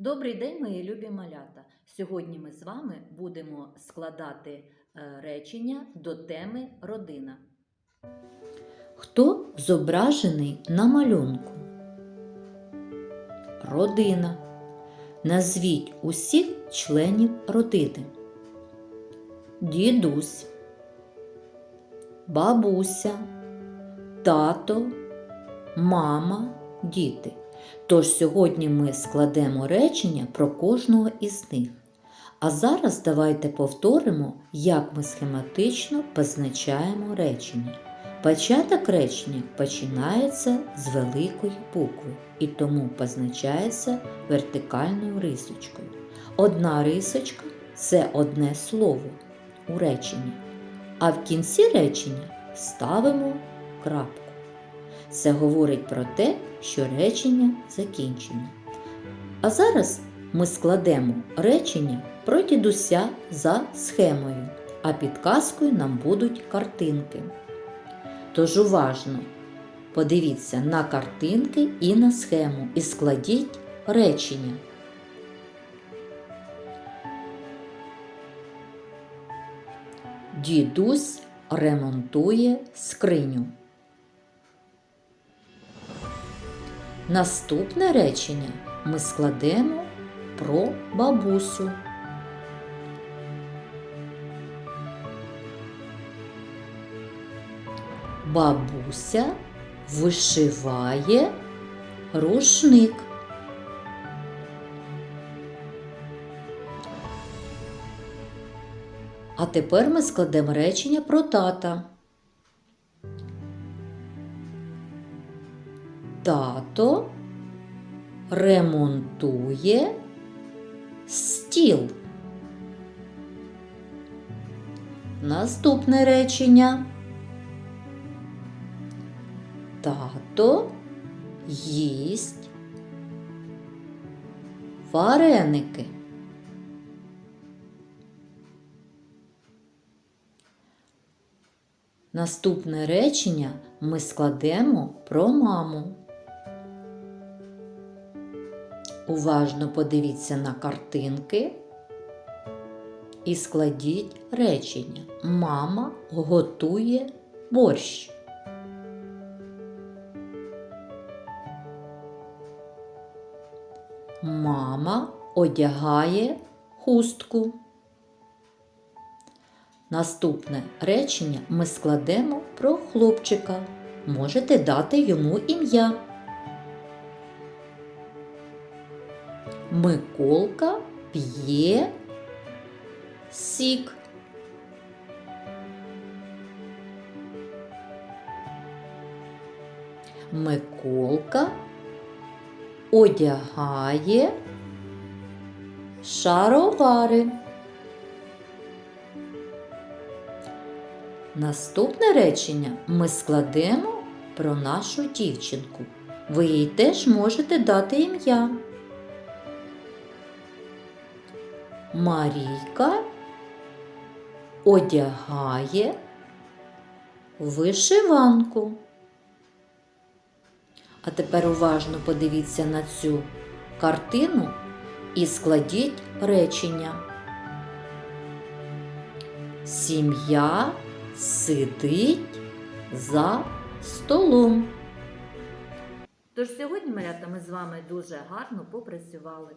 Добрий день, мої любі малята! Сьогодні ми з вами будемо складати е, речення до теми родина. Хто зображений на малюнку? Родина. Назвіть усіх членів родини. Дідусь, бабуся, тато, мама, діти. Тож сьогодні ми складемо речення про кожного із них. А зараз давайте повторимо, як ми схематично позначаємо речення. Початок речення починається з великої букви і тому позначається вертикальною рисочкою. Одна рисочка це одне слово у реченні, а в кінці речення ставимо крапку. Це говорить про те, що речення закінчено. А зараз ми складемо речення про дідуся за схемою, а підказкою нам будуть картинки. Тож уважно подивіться на картинки і на схему і складіть речення. Дідусь ремонтує скриню. Наступне речення ми складемо про бабусю. Бабуся вишиває рушник. А тепер ми складемо речення про тата. Тато ремонтує стіл. Наступне речення. Тато їсть вареники. Наступне речення ми складемо про маму. Уважно подивіться на картинки і складіть речення. Мама готує борщ. Мама одягає хустку. Наступне речення ми складемо про хлопчика. Можете дати йому ім'я. Миколка п'є сік. Миколка одягає шаровари. Наступне речення ми складемо про нашу дівчинку. Ви їй теж можете дати ім'я. Марійка одягає вишиванку. А тепер уважно подивіться на цю картину і складіть речення. Сім'я сидить за столом. Тож сьогодні, малята, ми з вами дуже гарно попрацювали.